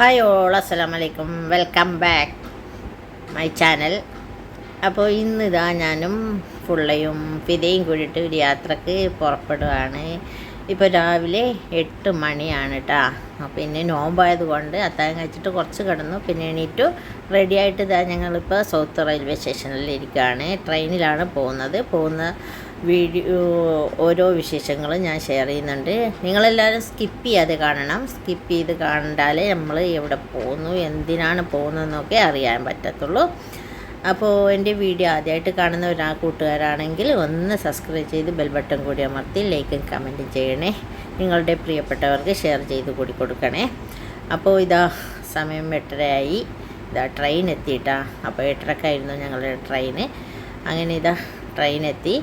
Hi all അസ്സലാം വലൈക്കും welcome back my channel അപ്പോൾ ഇന്ന് ഇതാ ഞാനും പുള്ളയും ഫിതയും കൂടിയിട്ട് ഒരു യാത്രയ്ക്ക് പുറപ്പെടുകയാണ് ഇപ്പോൾ രാവിലെ എട്ട് മണിയാണ് കേട്ടോ പിന്നെ നോമ്പായത് കൊണ്ട് അത്താഴം കഴിച്ചിട്ട് കുറച്ച് കിടന്നു. പിന്നെ എണീറ്റു. റെഡി ആയിട്ട് ഇതാ ഞങ്ങളിപ്പോൾ സൗത്ത് റെയിൽവേ സ്റ്റേഷനിൽ ഇരിക്കുകയാണ് ട്രെയിനിലാണ് പോകുന്നത്. പോകുന്ന വീഡിയോ ഓരോ വിശേഷങ്ങളും ഞാൻ ഷെയർ ചെയ്യുന്നുണ്ട്. നിങ്ങളെല്ലാവരും സ്കിപ്പ് ചെയ്യാതെ കാണണം. സ്കിപ്പ് ചെയ്ത് കണ്ടാലേ നമ്മൾ എവിടെ പോകുന്നു എന്തിനാണ് പോകുന്നതെന്നൊക്കെ അറിയാൻ പറ്റത്തുള്ളൂ. അപ്പോൾ എന്റെ വീഡിയോ ആദ്യമായിട്ട് കാണുന്ന ഒരാ കൂട്ടുകാരാണെങ്കിൽ ഒന്ന് സബ്സ്ക്രൈബ് ചെയ്ത് ബെൽ ബട്ടൺ കൂടി അമർത്തി ലൈക്കും കമന്റും ചെയ്യണേ. നിങ്ങളുടെ പ്രിയപ്പെട്ടവർക്ക് ഷെയർ ചെയ്ത് കൂടി കൊടുക്കണേ. അപ്പോൾ ഇതാ സമയം എട്ടരയായി. ഇതാ ട്രെയിൻ എത്തിയിട്ടാ. അപ്പോൾ എട്ടരക്കായിരുന്നു ഞങ്ങളുടെ ട്രെയിന് അങ്ങനെ ഇതാ ട്രെയിൻ എത്തി.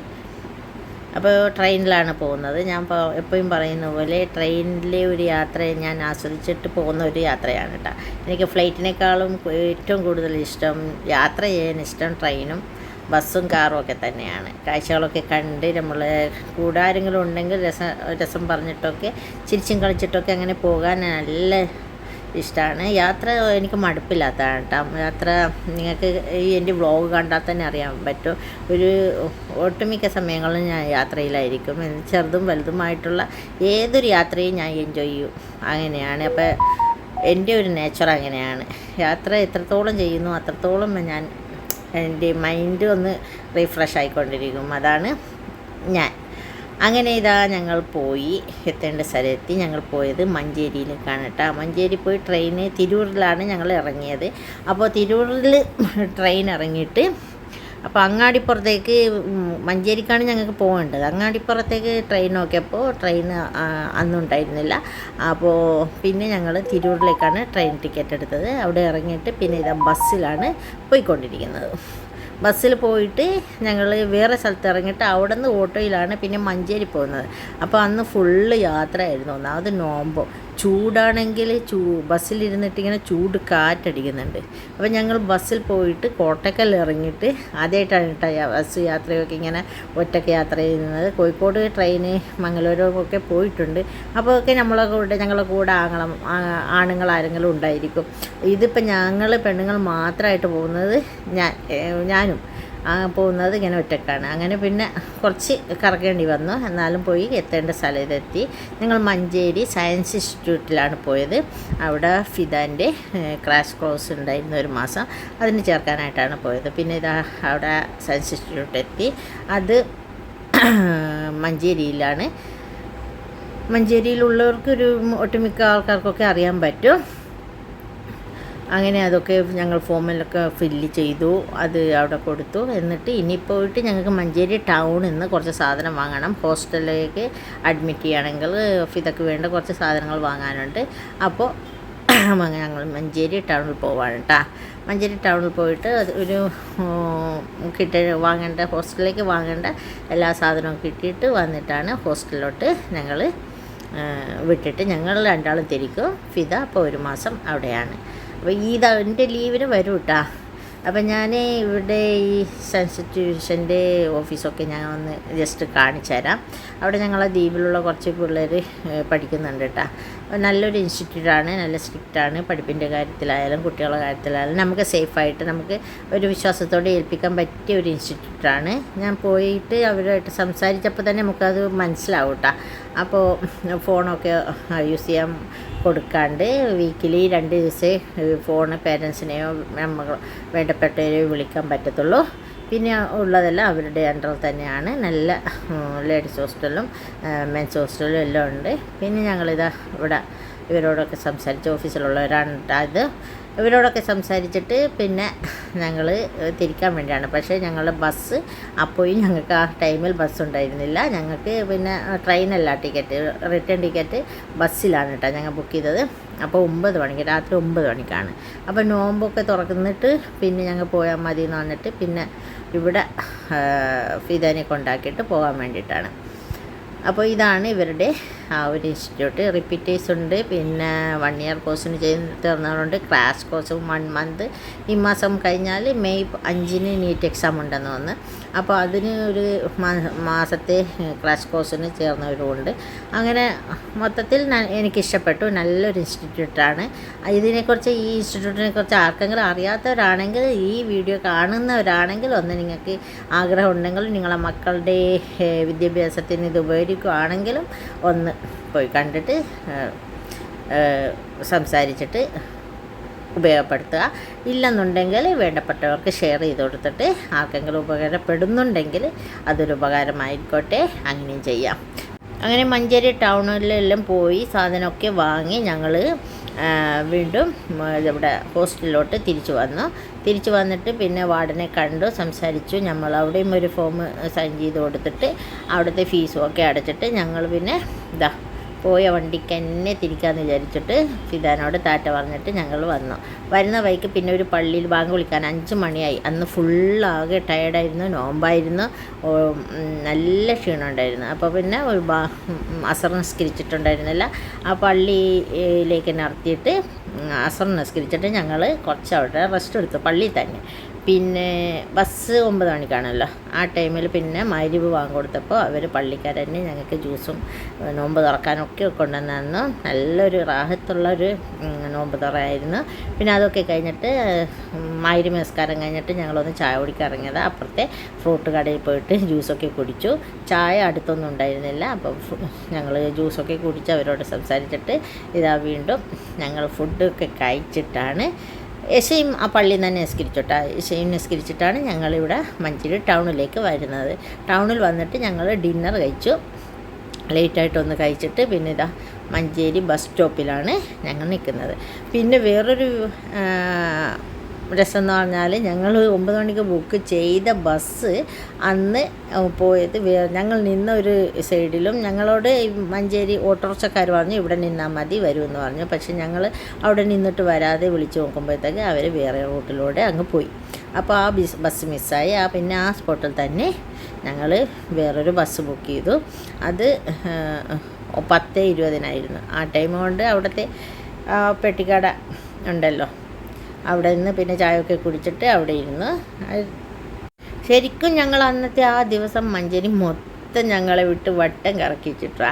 അപ്പോൾ ട്രെയിനിലാണ് പോകുന്നത്. ഞാൻ എപ്പോഴും പറയുന്ന പോലെ ട്രെയിനിലെ ഒരു യാത്ര ഞാൻ ആസ്വദിച്ചിട്ട് പോകുന്ന ഒരു യാത്രയാണ് കേട്ടോ എനിക്ക് ഫ്ലൈറ്റിനേക്കാളും ഏറ്റവും കൂടുതൽ ഇഷ്ടം യാത്ര ചെയ്യാൻ ഇഷ്ടം ട്രെയിനും ബസ്സും കാറും ഒക്കെ തന്നെയാണ്. കാഴ്ചകളൊക്കെ കണ്ട് നമ്മൾ കൂടെ ആരെങ്കിലും ഉണ്ടെങ്കിൽ രസം രസം പറഞ്ഞിട്ടൊക്കെ ചിരിച്ചും കളിച്ചിട്ടൊക്കെ അങ്ങനെ പോകാൻ നല്ല ഇഷ്ടമാണ് യാത്ര എനിക്ക് മടുപ്പില്ലാത്തതാണ് കേട്ടോ. യാത്ര നിങ്ങൾക്ക് ഈ എന്റെ വ്ളോഗ് കണ്ടാൽ തന്നെ അറിയാൻ പറ്റും. ഒരു ഒട്ടുമിക്ക സമയങ്ങളിലും ഞാൻ യാത്രയിലായിരിക്കും. ചെറുതും വലുതുമായിട്ടുള്ള ഏതൊരു യാത്രയും ഞാൻ എൻജോയ് ചെയ്യും. അങ്ങനെയാണ്. അപ്പോൾ എന്റെ ഒരു നേച്ചർ അങ്ങനെയാണ്. യാത്ര എത്രത്തോളം ചെയ്യുന്നു അത്രത്തോളം ഞാൻ എന്റെ മൈൻഡ് ഒന്ന് റീഫ്രഷ് ആയിക്കൊണ്ടിരിക്കും. അതാണ് ഞാൻ. അങ്ങനെ ഇതാ ഞങ്ങൾ പോയി. എത്തേണ്ട സ്ഥലത്തെത്തി ഞങ്ങൾ പോയത് മഞ്ചേരിയിലേക്കാണ് കേട്ടോ. മഞ്ചേരി പോയി ട്രെയിൻ തിരൂരിലാണ് ഞങ്ങൾ ഇറങ്ങിയത്. അപ്പോൾ തിരൂരിൽ ട്രെയിൻ ഇറങ്ങിയിട്ട് അപ്പോൾ അങ്ങാടിപ്പുറത്തേക്ക് മഞ്ചേരിക്കാണ് ഞങ്ങൾക്ക് പോകേണ്ടത്. അങ്ങാടിപ്പുറത്തേക്ക് ട്രെയിൻ നോക്കിയപ്പോൾ ട്രെയിൻ അന്നുണ്ടായിരുന്നില്ല അപ്പോൾ പിന്നെ ഞങ്ങൾ തിരൂരിലേക്കാണ് ട്രെയിൻ ടിക്കറ്റ് എടുത്തത്. അവിടെ ഇറങ്ങിയിട്ട് പിന്നെ ഇതാ ബസ്സിലാണ് പോയിക്കൊണ്ടിരിക്കുന്നത്. ബസ്സിൽ പോയിട്ട് ഞങ്ങൾ വേറെ സ്ഥലത്ത് ഇറങ്ങിയിട്ട് അവിടെ നിന്ന് ഓട്ടോയിലാണ് പിന്നെ മഞ്ചേരി പോകുന്നത്. അപ്പോൾ അന്ന് ഫുള്ള് യാത്രയായിരുന്നു. ഒന്നാമത് നോമ്പോ. ചൂടാണെങ്കിൽ ചൂ ബസ്സിലിരുന്നിട്ട് ഇങ്ങനെ ചൂട് കാറ്റടിക്കുന്നുണ്ട്. അപ്പോൾ ഞങ്ങൾ ബസ്സിൽ പോയിട്ട് കോട്ടക്കൽ ഇറങ്ങിയിട്ട് ആദ്യമായിട്ടാണ് കേട്ടോ ബസ് യാത്രയൊക്കെ ഇങ്ങനെ ഒറ്റയ്ക്ക് യാത്ര ചെയ്യുന്നത്. കോഴിക്കോട് ട്രെയിന് മംഗലൂരും ഒക്കെ പോയിട്ടുണ്ട്. അപ്പോൾ ഒക്കെ നമ്മളെ കൂടെ ഞങ്ങളെ കൂടെ ആങ്ങളം ആണുങ്ങൾ ആരെങ്കിലും ഉണ്ടായിരിക്കും. ഇതിപ്പോൾ ഞങ്ങൾ പെണ്ണുങ്ങൾ മാത്രമായിട്ട് പോകുന്നത് ഞാൻ ഞാനും. പോകുന്നത് ഇങ്ങനെ ഒറ്റക്കാണ്. അങ്ങനെ പിന്നെ കുറച്ച് കറക്കേണ്ടി വന്നു. എന്നാലും പോയി എത്തേണ്ട സ്ഥലത്തെത്തി ഞങ്ങൾ മഞ്ചേരി സയൻസ് ഇൻസ്റ്റിറ്റ്യൂട്ടിലാണ് പോയത്. അവിടെ ഫിദാന്റെ ക്രാഷ് കോഴ്സ് ഉണ്ടായിരുന്ന ഒരു മാസം. അതിന് ചേർക്കാനായിട്ടാണ് പോയത്. പിന്നെ ഇതാ അവിടെ സയൻസ് ഇൻസ്റ്റിറ്റ്യൂട്ട് എത്തി അത് മഞ്ചേരിയിലാണ്. മഞ്ചേരിയിലുള്ളവർക്ക് ഒരു ഒട്ടുമിക്ക ആൾക്കാർക്കൊക്കെ അറിയാൻ പറ്റും. അങ്ങനെ അതൊക്കെ ഞങ്ങൾ ഫോമിലൊക്കെ ഫില്ല് ചെയ്തു. അത് അവിടെ കൊടുത്തു. എന്നിട്ട് ഇനി പോയിട്ട് ഞങ്ങൾക്ക് മഞ്ചേരി ടൗണിൽ നിന്ന് കുറച്ച് സാധനം വാങ്ങണം. ഹോസ്റ്റലിലേക്ക് അഡ്മിറ്റ് ചെയ്യുകയാണെങ്കിൽ ഇതൊക്കെ വേണ്ട കുറച്ച് സാധനങ്ങൾ വാങ്ങാനുണ്ട്. അപ്പോൾ ഞങ്ങൾ മഞ്ചേരി ടൗണിൽ പോവാണ് കേട്ടോ മഞ്ചേരി ടൗണിൽ പോയിട്ട് ഒരു കിട്ട വാങ്ങേണ്ട ഹോസ്റ്റലിലേക്ക് വാങ്ങേണ്ട എല്ലാ സാധനവും കിട്ടിയിട്ട് വന്നിട്ടാണ് ഹോസ്റ്റലിലോട്ട് ഞങ്ങൾ വിട്ടിട്ട് ഞങ്ങൾ രണ്ടാളും തിരിക്കും. ഫിത അപ്പോൾ ഒരു മാസം അവിടെയാണ്. അപ്പോൾ ഈ എന്റെ ലീവിന് വരും കേട്ടാ അപ്പം ഞാൻ ഇവിടെ ഈ സെൻസിറ്റ്യൂഷന്റെ ഓഫീസൊക്കെ ഞാൻ ഒന്ന് ജസ്റ്റ് കാണിച്ചു തരാം. അവിടെ ഞങ്ങളെ ദ്വീപിലുള്ള കുറച്ച് പിള്ളേർ പഠിക്കുന്നുണ്ട് കേട്ടോ നല്ലൊരു ഇൻസ്റ്റിറ്റ്യൂട്ടാണ് നല്ല സ്ട്രിക്റ്റാണ് പഠിപ്പിന്റെ കാര്യത്തിലായാലും കുട്ടികളുടെ കാര്യത്തിലായാലും നമുക്ക് സേഫായിട്ട് നമുക്ക് ഒരു വിശ്വാസത്തോടെ ഏൽപ്പിക്കാൻ പറ്റിയ ഒരു ഇൻസ്റ്റിറ്റ്യൂട്ടാണ് ഞാൻ പോയിട്ട് അവരുമായിട്ട് സംസാരിച്ചപ്പോൾ തന്നെ നമുക്കത് മനസ്സിലാവും കേട്ടോ അപ്പോൾ ഫോണൊക്കെ യൂസ് ചെയ്യാൻ കൊടുക്കാണ്ട് വീക്കിലി രണ്ട് ദിവസേ ഫോണ് പേരൻസിനെയോ നമ്മൾ വേണ്ടപ്പെട്ടവരെയോ വിളിക്കാൻ പറ്റത്തുള്ളൂ. പിന്നെ ഉള്ളതെല്ലാം അവരുടെ അണ്ടറിൽ തന്നെയാണ്. നല്ല ലേഡീസ് ഹോസ്റ്റലും മെൻസ് ഹോസ്റ്റലും എല്ലാം ഉണ്ട്. പിന്നെ ഞങ്ങളിതാ ഇവിടെ ഇവരോടൊക്കെ സംസാരിച്ച് ഓഫീസിലുള്ളവരാണ് അത് ഇവരോടൊക്കെ സംസാരിച്ചിട്ട് പിന്നെ ഞങ്ങൾ തിരിക്കാൻ വേണ്ടിയാണ്. പക്ഷേ ഞങ്ങളുടെ ബസ് അപ്പോയി ഞങ്ങൾക്ക് ആ ടൈമിൽ ബസ് ഉണ്ടായിരുന്നില്ല. ഞങ്ങൾക്ക് പിന്നെ ട്രെയിനല്ല ടിക്കറ്റ് റിട്ടേൺ ടിക്കറ്റ് ബസ്സിലാണ് കേട്ടോ ഞങ്ങൾ ബുക്ക് ചെയ്തത്. അപ്പോൾ ഒമ്പത് മണിക്ക് രാത്രി ഒമ്പത് മണിക്കാണ്. അപ്പോൾ നോമ്പൊക്കെ തുറക്കുന്നിട്ട് പിന്നെ ഞങ്ങൾ പോയാൽ മതി എന്ന് പറഞ്ഞിട്ട് പിന്നെ ഇവിടെ ഫിദാനെ കൊണ്ടാക്കിയിട്ട് പോകാൻ വേണ്ടിയിട്ടാണ്. അപ്പോൾ ഇതാണ് ഇവരുടെ ആ ഒരു ഇൻസ്റ്റിറ്റ്യൂട്ട് റിപ്പീറ്റേഴ്സ് ഉണ്ട്. പിന്നെ വൺ ഇയർ കോഴ്സിന് ചെയ്ത് തീർന്നവരുണ്ട്. ക്രാഷ് കോഴ്സും വൺ മന്ത് ഈ മാസം കഴിഞ്ഞാൽ മെയ് അഞ്ചിന് നീറ്റ് എക്സാം ഉണ്ടെന്ന് വന്ന് അപ്പോൾ അതിന് ഒരു മാസത്തെ ക്രാഷ് കോഴ്സിന് ചേർന്നവരുമുണ്ട്. അങ്ങനെ മൊത്തത്തിൽ എനിക്കിഷ്ടപ്പെട്ടു. നല്ലൊരു ഇൻസ്റ്റിറ്റ്യൂട്ടാണ് ഇതിനെക്കുറിച്ച് ഈ ഇൻസ്റ്റിറ്റ്യൂട്ടിനെ കുറിച്ച് ആർക്കെങ്കിലും അറിയാത്തവരാണെങ്കിൽ ഈ വീഡിയോ കാണുന്നവരാണെങ്കിൽ ഒന്ന് നിങ്ങൾക്ക് ആഗ്രഹം ഉണ്ടെങ്കിൽ നിങ്ങളെ മക്കളുടെ വിദ്യാഭ്യാസത്തിന് ഇത് ഉപകരിക്കുകയാണെങ്കിലും ഒന്ന് പോയി കണ്ടിട്ട് സംസാരിച്ചിട്ട് ഉപയോഗപ്പെടുത്തുക. ഇല്ലെന്നുണ്ടെങ്കിൽ വേണ്ടപ്പെട്ടവർക്ക് ഷെയർ ചെയ്ത് കൊടുത്തിട്ട് ആർക്കെങ്കിലും ഉപകാരപ്പെടുന്നുണ്ടെങ്കിൽ അതൊരു ഉപകാരമായിക്കോട്ടെ. അങ്ങനെയും ചെയ്യാം. അങ്ങനെ മഞ്ചേരി ടൗണിലെല്ലാം പോയി സാധനമൊക്കെ വാങ്ങി ഞങ്ങൾ വീണ്ടും ഇവിടെ ഹോസ്റ്റലിലോട്ട് തിരിച്ചു വന്നു. തിരിച്ചു വന്നിട്ട് പിന്നെ വാർഡനെ കണ്ടു സംസാരിച്ചു. നമ്മൾ അവിടെയും ഒരു ഫോം സൈൻ ചെയ്ത് കൊടുത്തിട്ട് അവിടുത്തെ ഫീസും ഒക്കെ അടച്ചിട്ട് ഞങ്ങൾ പിന്നെ ഇതാ പോയ വണ്ടിക്ക് തന്നെ തിരിക്കാമെന്ന് വിചാരിച്ചിട്ട് ഫിദാനോട് താറ്റ പറഞ്ഞിട്ട് ഞങ്ങൾ വന്നു. വരുന്ന വഴിക്ക് പിന്നെ ഒരു പള്ളിയിൽ ബാങ്ക് വിളിക്കാൻ അഞ്ച് മണിയായി. അന്ന് ഫുള്ളാകെ ടയർഡായിരുന്നു നോമ്പായിരുന്നു നല്ല ക്ഷീണമുണ്ടായിരുന്നു അപ്പോൾ പിന്നെ ഒരു ബാ അസർ നിസ്കരിച്ചിട്ടുണ്ടായിരുന്നില്ല. ആ പള്ളിയിലേക്ക് നടത്തിയിട്ട് അസർ നിസ്കരിച്ചിട്ട് ഞങ്ങൾ കുറച്ച് അവിടെ റെസ്റ്റ് എടുത്തു. പള്ളിയിൽ തന്നെ. പിന്നെ ബസ് ഒമ്പത് മണിക്കാണല്ലോ. ആ ടൈമിൽ പിന്നെ മരുവ് വാങ്ങി കൊടുത്തപ്പോൾ അവർ പള്ളിക്കാരന്നെ ഞങ്ങൾക്ക് ജ്യൂസും നോമ്പ് തുറക്കാനൊക്കെ കൊണ്ടുവന്നു നല്ലൊരു റാഹത്തുള്ളൊരു നോമ്പ് തുറയായിരുന്നു. പിന്നെ അതൊക്കെ കഴിഞ്ഞിട്ട് മൈരി നമസ്കാരം കഴിഞ്ഞിട്ട് ഞങ്ങളൊന്ന് ചായ കുടിക്കാൻ ഇറങ്ങിയത്. അപ്പുറത്തെ ഫ്രൂട്ട് കടയിൽ പോയിട്ട് ജ്യൂസൊക്കെ കുടിച്ചു. ചായ അടുത്തൊന്നും ഉണ്ടായിരുന്നില്ല. അപ്പോൾ ഞങ്ങൾ ജ്യൂസൊക്കെ കുടിച്ച് അവരോട് സംസാരിച്ചിട്ട് ഇതാ വീണ്ടും ഞങ്ങൾ ഫുഡൊക്കെ കഴിച്ചിട്ടാണ് യശയും ആ പള്ളിയിൽ നിന്ന് നിസ്കരിച്ചോട്ടെ. യശയും നിസ്കരിച്ചിട്ടാണ് ഞങ്ങളിവിടെ മഞ്ചേരി ടൗണിലേക്ക് വരുന്നത്. ടൗണിൽ വന്നിട്ട് ഞങ്ങൾ ഡിന്നർ കഴിച്ചു. ലേറ്റായിട്ടൊന്ന് കഴിച്ചിട്ട് പിന്നെ ഇതാ മഞ്ചേരി ബസ് സ്റ്റോപ്പിലാണ് ഞങ്ങൾ നിൽക്കുന്നത്. പിന്നെ വേറൊരു ആ, രസം എന്ന് പറഞ്ഞാൽ ഞങ്ങൾ ഒമ്പത് മണിക്ക് ബുക്ക് ചെയ്ത ബസ് അന്ന് പോയത് ഞങ്ങൾ നിന്ന ഒരു സൈഡിലും ഞങ്ങളോട് മഞ്ചേരി ഓട്ടോറിക്ഷക്കാർ പറഞ്ഞു ഇവിടെ നിന്നാൽ മതി വരുമെന്ന് പറഞ്ഞു. പക്ഷെ ഞങ്ങൾ അവിടെ നിന്നിട്ട് വരാതെ വിളിച്ച് നോക്കുമ്പോഴത്തേക്ക് അവർ വേറെ റൂട്ടിലൂടെ അങ്ങ് പോയി. അപ്പോൾ ആ ബിസ് ബസ് മിസ്സായി ആ പിന്നെ ആ സ്പോട്ടിൽ തന്നെ ഞങ്ങൾ വേറൊരു ബസ് ബുക്ക് ചെയ്തു. അത് പത്ത് ഇരുപതിനായിരുന്നു. ആ ടൈം കൊണ്ട് അവിടുത്തെ പെട്ടിക്കട ഉണ്ടല്ലോ. അവിടെ നിന്ന് പിന്നെ ചായയൊക്കെ കുടിച്ചിട്ട് അവിടെ ഇരുന്ന്. ശരിക്കും ഞങ്ങൾ അന്നത്തെ ആ ദിവസം മഞ്ചേരി മൊത്തം ഞങ്ങളെ വിട്ട് വട്ടം കറക്കിച്ചിട്ടാ.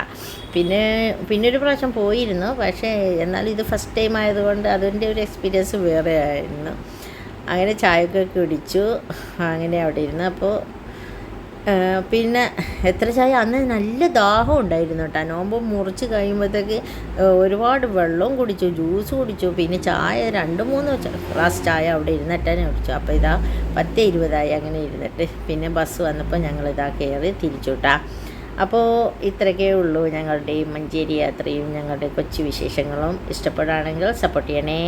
പിന്നെ പിന്നെ ഒരു പ്രാവശ്യം പോയിരുന്നു. പക്ഷേ എന്നാൽ ഇത് ഫസ്റ്റ് ടൈം ആയതുകൊണ്ട് അതിന്റെ ഒരു എക്സ്പീരിയൻസ് വേറെ ആയിരുന്നു അങ്ങനെ ചായയൊക്കെ കുടിച്ചു. അങ്ങനെ അവിടെ ഇരുന്ന്. അപ്പോൾ പിന്നെ എത്ര ചായ? അന്ന് നല്ല ദാഹം ഉണ്ടായിരുന്നു കേട്ടോ. നോമ്പ് മുറിച്ച് കഴിയുമ്പോഴത്തേക്ക് ഒരുപാട് വെള്ളവും കുടിച്ചു ജ്യൂസ് കുടിച്ചു. പിന്നെ ചായ രണ്ട് മൂന്ന് ഗ്ലാസ് ചായ അവിടെ ഇരുന്നിട്ടേ കുടിച്ചു. അപ്പോൾ ഇതാ പത്ത് ഇരുപതായി അങ്ങനെ ഇരുന്നിട്ട് പിന്നെ ബസ് വന്നപ്പോൾ ഞങ്ങൾ ഇതാ കയറി തിരിച്ചു കേട്ടാ. അപ്പോൾ ഇത്രയൊക്കെ ഉള്ളൂ ഞങ്ങളുടെ മഞ്ചേരി യാത്രയും ഞങ്ങളുടെ കൊച്ചു വിശേഷങ്ങളും. ഇഷ്ടപ്പെടുകയാണെങ്കിൽ സപ്പോർട്ട് ചെയ്യണേ.